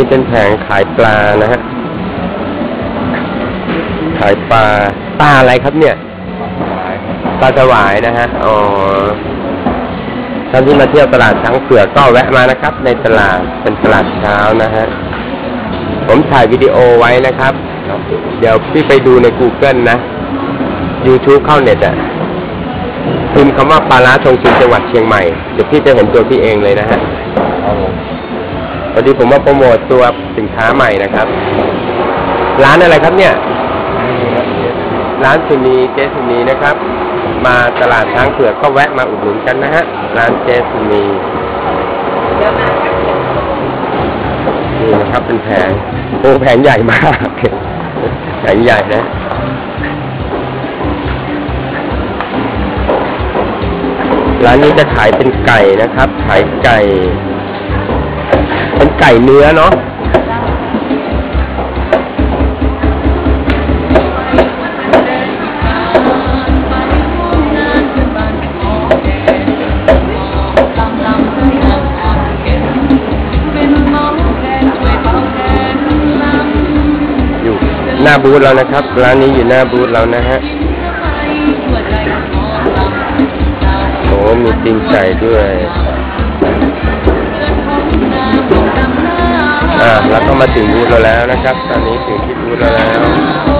นี่เป็นแผงขายปลานะฮะ ขายปลา ปลาอะไรครับเนี่ย ปลาสวายนะฮะ อ๋อ ท่านที่มาเที่ยวตลาดช้างเผือกก็แวะมานะครับ ในตลาดเป็นตลาดเช้านะฮะ ผมถ่ายวิดีโอไว้นะครับ เดี๋ยวพี่ไปดูใน Google นะ YouTube เข้าเน็ตอะพิมพ์คำว่าปลาร้าทรงชินจังหวัดเชียงใหม่ เดี๋ยวพี่จะเห็นตัวพี่เองเลยนะฮะ ครับผมพอดีผมมาโปรโมทตัวสินค้าใหม่นะครับ ร้านอะไรครับเนี่ย ร้านสุนีเจสุนีนะครับ มาตลาดช้างเผือกก็แวะมาอุดหนุนกันนะฮะ ร้านเจสุนีนี่นะครับเป็นแผงโอ้แผงใหญ่มากแผงใหญ่นะร้านนี้จะขายเป็นไก่นะครับ ขายไก่ เป็นไก่เนื้อเนาะอยู่หน้าบูธเรานะครับ ร้านนี้อยู่หน้าบูธเรานะฮะโอ้มีตีนไก่ด้วย เราแล้วก็มาถึงบูธเราแล้วนะครับ ตอนนี้ถึงที่บูธเราแล้ว